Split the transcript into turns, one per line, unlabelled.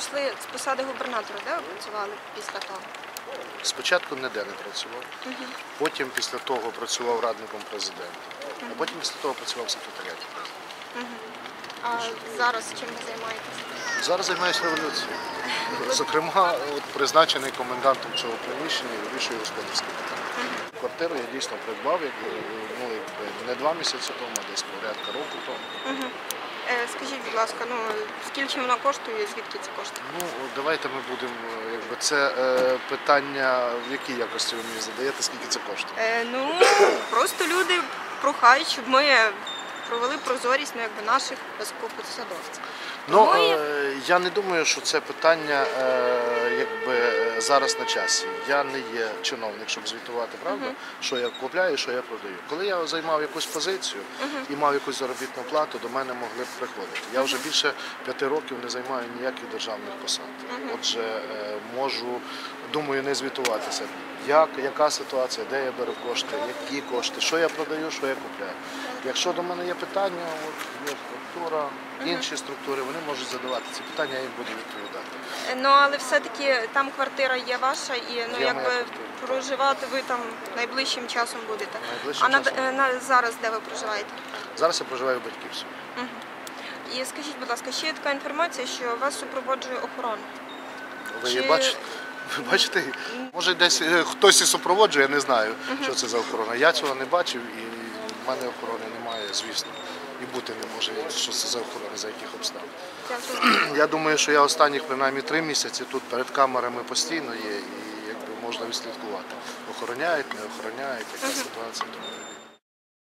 пішли з посади губернатора, де ви працювали після того?
Спочатку ніде не працював, потім після того працював радником президента, а потім після того працював в секретаріаті президента.
А зараз чим ви займаєтесь?
Зараз займаюся революцією. Зокрема, от призначений комендантом цього приміщення і вирішую господарські питання. Квартиру я дійсно придбав як, ну, якби не два місяці тому, а десь порядка року тому.
Е, Скажіть, будь ласка, ну скільки вона коштує звідки це коштує?
Ну, давайте ми будемо, якби це е, питання, в якій якості ви мені задаєте, скільки це коштує.
Е, ну просто люди прохають, щоб ми провели прозорість ну, якби наших високопосадовців.
Ну,
Тому
е, я не думаю, що це питання е, якби е, зараз на часі. Я не є чиновник, щоб звітувати, правда, що я купляю, що я продаю. Коли я займав якусь позицію і мав якусь заробітну плату, до мене могли б приходити. Я вже більше п'яти років не займаю ніяких державних посад. Отже, е, можу, думаю, не звітуватися. Як, яка ситуація, де я беру кошти, які кошти, що я продаю, що я купляю. Якщо до мене є питання, от є структура, інші структури, вони можуть задавати ці питання, я їм буду відповідати.
Е, Ну але все-таки там квартира є ваша і ну
Є моя
якби
квартира.
проживати ви там найближчим часом будете.
Найближчим
а на,
часом.
е, на зараз де ви проживаєте?
Зараз я проживаю в батьківську.
І скажіть, будь ласка, ще є така інформація, що вас супроводжує охорона.
Ви
Чи-
її бачите? Ви бачите? Може десь е, хтось і супроводжує, я не знаю, що це за охорона. Я цього не бачив і в мене охорони немає, звісно. І бути не може, що це за охорона, за яких обставин. Я думаю, що я останніх принаймні три місяці тут перед камерами постійно є і якби можна відслідкувати. Охороняють, не охороняють, яка ситуація.